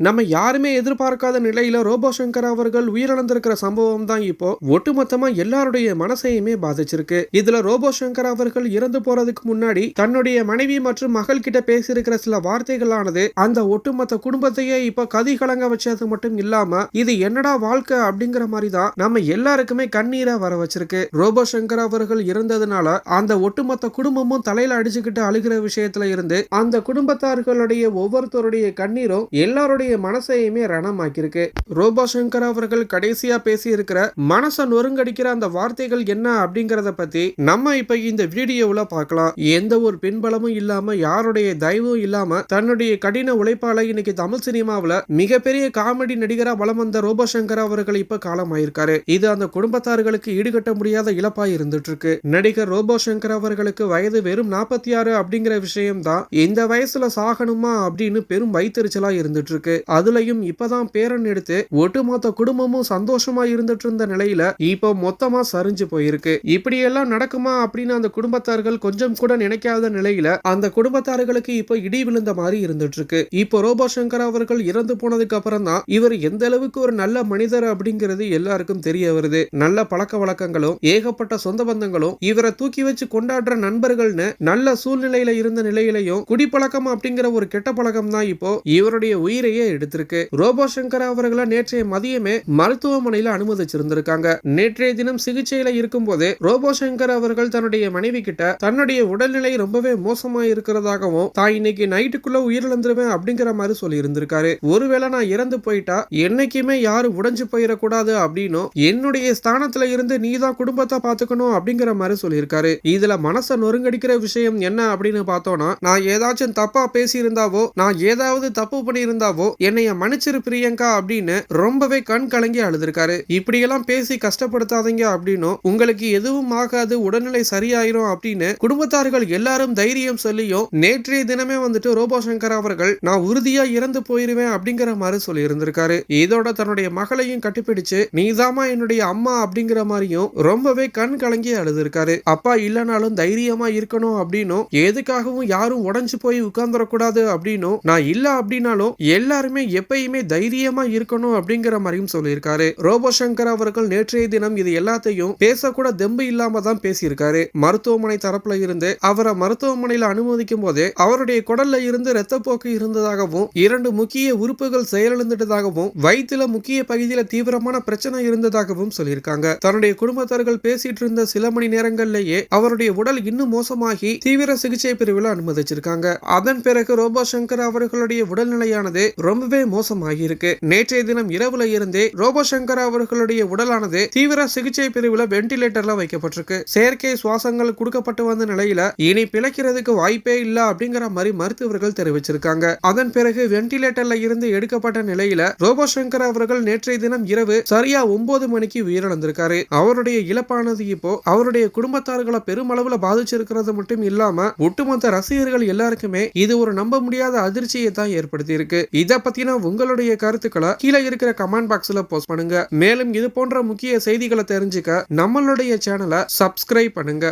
நம்ம யாருமே எதிர்பார்க்காத நிலையில ரோபோ சங்கர் அவர்கள் உயிரிழந்திருக்கிற சம்பவம் தான் இப்போ ஒட்டுமொத்தமா எல்லாருடைய மனசையுமே பாதிச்சிருக்கு. இதுல ரோபோ சங்கர் அவர்கள் இறந்து போறதுக்கு முன்னாடி தன்னுடைய மனைவி மற்றும் மகள் கிட்ட பேசியிருக்கிற சில வார்த்தைகளானது அந்த ஒட்டுமொத்த குடும்பத்தையே இப்ப கதி கலங்க வச்சது மட்டும் இல்லாம இது என்னடா வாழ்க்கை அப்படிங்கிற மாதிரி தான் நம்ம எல்லாருக்குமே கண்ணீரா வர வச்சிருக்கு. ரோபோ சங்கர் அவர்கள் இறந்ததுனால அந்த ஒட்டுமொத்த குடும்பமும் தலையில அடிச்சுக்கிட்டு அழுகிற விஷயத்துல இருந்து அந்த குடும்பத்தார்களுடைய ஒவ்வொருத்தருடைய கண்ணீரும் எல்லாருடைய மனசையுமே ரணமாக்கியிருக்கு. ரோபா சங்கர் அவர்கள் கடைசியா பேசியிருக்கிற மனசை நொறுங்கடிக்கிற அந்த வார்த்தைகள் என்ன அப்படிங்கறத பத்தி நம்ம இப்ப இந்த வீடியோவில் பார்க்கலாம். எந்த ஒரு பின்பலமும் இல்லாம யாருடைய தயவும் இல்லாம தன்னுடைய கடின உழைப்பால இன்னைக்கு தமிழ் சினிமாவில் மிகப்பெரிய காமெடி நடிகரா வலம் வந்த ரோபா சங்கர் அவர்கள் இப்ப காலமாயிருக்காரு. இது அந்த குடும்பத்தார்களுக்கு ஈடுகட்ட முடியாத இழப்பா இருந்துட்டு இருக்கு நடிகர் ரோபோ சங்கர் அவர்களுக்கு வயது வெறும் நாற்பத்தி ஆறு அப்படிங்கிற விஷயம் தான் இந்த வயசுல சாகணுமா அப்படின்னு பெரும் வைத்தறிச்சலா இருந்துட்டு இருக்கு அதுலயும் இப்பதான் பேரன் எடுத்து ஒட்டுமொத்த குடும்பமும் சந்தோஷமா இருந்துட்டு இருந்த நிலையில இப்போ மொத்தமா சரிஞ்சு போயிருக்கு. இப்படியெல்லாம் நடக்குமா அப்படின்னு அந்த குடும்பத்தார்கள் கொஞ்சம் கூட நினைக்காத நிலையில அந்த குடும்பத்தார்களுக்கு இப்போ இடி விழுந்த மாதிரி இருந்துட்டு இருக்கு. இப்போ ரோபோ சங்கர் அவர்கள் இறந்து போனதுக்கு அப்புறம் தான் இவர் எந்த அளவுக்கு ஒரு நல்ல மனிதர் அப்படிங்கிறது எல்லாருக்கும் தெரிய வருது. நல்ல பழக்க வழக்கங்களும் ஏகப்பட்ட சொந்த பந்தங்களும் இவரை தூக்கி வச்சு கொண்டாடுற நண்பர்கள்னு நல்ல சூழ்நிலையில இருந்த நிலையிலையும் குடிப்பழக்கம் அப்படிங்கிற ஒரு கெட்ட பழக்கம் தான் இப்போ இவருடைய உயிரையே எடுத்திருக்கு. ரோபோ சங்கர் அவர்களை நேற்றைய மதியமே மருத்துவமனையில அனுமதிச்சிருந்திருக்காங்க. நேற்றைய தினம் சிகிச்சையில இருக்கும் போது ரோபோ சங்கர் அவர்கள் தன்னுடைய மனைவி கிட்ட தன்னுடைய உடல்நிலை ரொம்பவே மோசமா இருக்கிறதாகவும் தான் இன்னைக்கு நைட்டுக்குள்ள உயிரிழந்துருவேன் அப்படிங்கிற மாதிரி சொல்லி இருந்திருக்காரு ஒருவேளை நான் இறந்து போயிட்டா என்னைக்குமே யாரும் உடைஞ்சு போயிடக்கூடாது அப்படின்னும் என்னுடைய ஸ்தானத்துல இருந்து நீ தான் குடும்பத்தை பாத்துக்கணும் அப்படிங்கிற மாதிரி சொல்லியிருக்காரு. இதுல மனசை நொறுங்கடிக்கிற விஷயம் என்ன அப்படின்னு பார்த்தோம்னா நான் ஏதாச்சும் தப்பா பேசியிருந்தாவோ நான் ஏதாவது தப்பு பண்ணியிருந்தாவோ என்னைய மன்னிச்சிரு பிரியங்கா அப்படின்னு ரொம்பவே கண் கலங்கி அழுதுருக்காரு. இப்படியெல்லாம் பேசி கஷ்டப்படுத்தாதீங்க அப்படின்னும் உங்களுக்கு எதுவும் ஆகாது உடல்நிலை சரியாயிரும் அப்படின்னு குடும்பத்தார்கள் எல்லாரும் தைரியம் சொல்லியும் நேற்றைய தினமே வந்துட்டு ரோபோ சங்கர் அவர்கள் நான் உறுதியா இறந்து போயிருவேன் அப்படிங்கிற மாதிரி சொல்லி இருந்திருக்காரு இதோட தன்னுடைய மகளையும் கட்டிப்பிடிச்சு நீதாமா என்னுடைய அம்மா அப்படிங்கிற மாதிரியும் ரொம்பவே கண் கலங்கி அழுதுருக்காரு. அப்பா இல்லைனாலும் தைரியமா இருக்கணும் அப்படின்னும் எதுக்காகவும் யாரும் உடஞ்சு போய் உட்கார்ந்துடக்கூடாது அப்படின்னும் நான் இல்ல அப்படின்னாலும் எல்லாருமே எப்பயுமே தைரியமா இருக்கணும் அப்படிங்கிற மாதிரியும் சொல்லியிருக்காரு. ரோபோ சங்கர் அவர்கள் நேற்றைய தினம் இது எல்லாத்தையும் பேசக்கூட தெம்பு இல்லாம தான் பேசியிருக்காரு. மருத்துவமனை தரப்புல இருந்து அவரை மருத்துவமனையில அனுமதிக்கும் போது அவருடைய குடல்ல இருந்து ரத்தப்போக்கு இருந்ததாகவும் இரண்டு முக்கிய உறுப்புகள் செயலிழந்துட்டதாகவும் வயிற்றுல முக்கிய பகுதியில தீவிரமான பிரச்சனை இருந்ததாகவும் சொல்லியிருக்காங்க. தன்னுடைய குடும்பத்தார்கள் பேசிட்டு இருந்த சில மணி நேரங்கள்லயே அவருடைய உடல் இன்னும் மோசமாகி தீவிர சிகிச்சை பிரிவில் அனுமதிச்சிருக்காங்க. அதன் பிறகு ரோபோ சங்கர் அவர்களுடைய உடல்நிலையானது ரொம்பவே மோசமாகியிருக்கு நேற்றைய தினம் இரவுல இருந்தே ரோபோ சங்கர் அவர்களுடைய உடலானது தீவிர சிகிச்சை பிரிவுல வென்டிலேட்டர்ல வைக்கப்பட்டிருக்கு. செயற்கை சுவாசங்கள் கொடுக்கப்பட்டு வந்த நிலையில இனி பிழைக்கிறதுக்கு வாய்ப்பே இல்ல அப்படிங்கிற மாதிரி மருத்துவர்கள் தெரிவிச்சிருக்காங்க. அதன் பிறகு வென்டிலேட்டர்ல இருந்து எடுக்கப்பட்ட நிலையில ரோபோ சங்கர் அவர்கள் நேற்றைய தினம் இரவு சரியா ஒன்பது மணிக்கு உயிரிழந்திருக்காரு. அவருடைய இழப்பானது இப்போ அவருடைய குடும்பத்தார்களை பெருமளவுல பாதிச்சிருக்கிறது மட்டும் இல்லாம ஒட்டுமொத்த ரசிகர்கள் எல்லாருக்குமே இது ஒரு நம்ப முடியாத அதிர்ச்சியை தான் ஏற்படுத்தி இருக்கு இத பத்தின உங்களுடைய கருத்துக்களை கீழே இருக்கிற கமெண்ட் பாக்ஸ்ல போஸ்ட் பண்ணுங்க. மேலும் இது போன்ற முக்கிய செய்திகளை தெரிஞ்சுக்க நம்மளுடைய சேனலை சப்ஸ்கிரைப் பண்ணுங்க.